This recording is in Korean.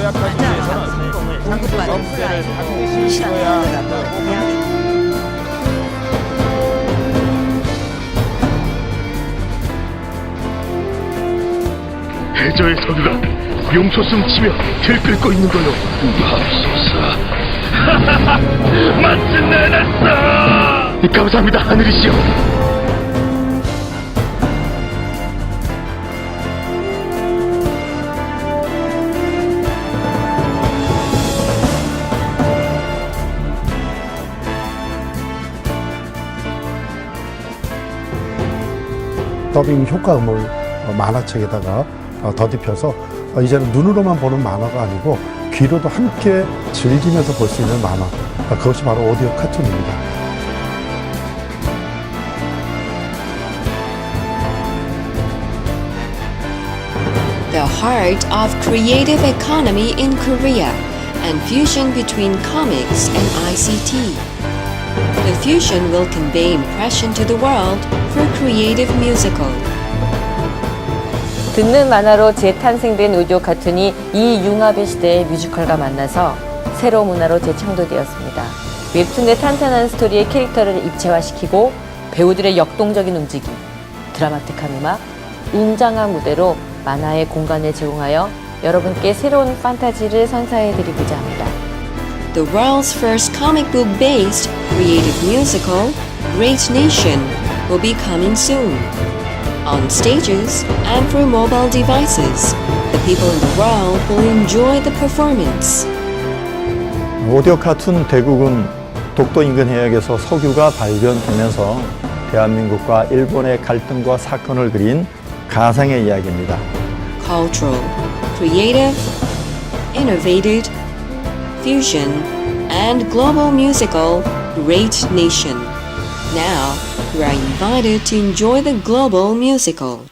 도약하기 위해서는 공급 억제를 반드시 이뤄야 한다고 해저의 서두가 용초승 치며 들끓고 있는 걸로 맙소사 마침내 났어! 감사합니다 하늘이시여 더빙 효과음을 어, 만화책에다가 어, 덧입혀서 어, 이제는 눈으로만 보는 만화가 아니고 귀로도 함께 즐기면서 볼 수 있는 만화 어, 그것이 바로 오디오 카툰입니다. Fusion will convey impression to the world for creative musical. 듣는 만화로 재탄생된 오디오 카툰이 이 융합의 시대의 뮤지컬과 만나서 새로운 문화로 재창조되었습니다. 웹툰의 탄탄한 스토리의 캐릭터를 입체화시키고 배우들의 역동적인 움직임, 드라마틱한 음악, 웅장한 무대로 만화의 공간을 제공하여 여러분께 새로운 판타지를 선사해드리고자 합니다. The world's first comic book based creative musical, Great Nation, will be coming soon. On stages and for mobile devices, the people in the world will enjoy the performance. 오디오 카툰 대국은 독도 인근 해역에서 석유가 발견되면서 대한민국과 일본의 갈등과 사건을 그린 가상의 이야기입니다. Cultural, creative, innovative, fusion, and global musical, Great Nation. Now, you are invited to enjoy the global musical.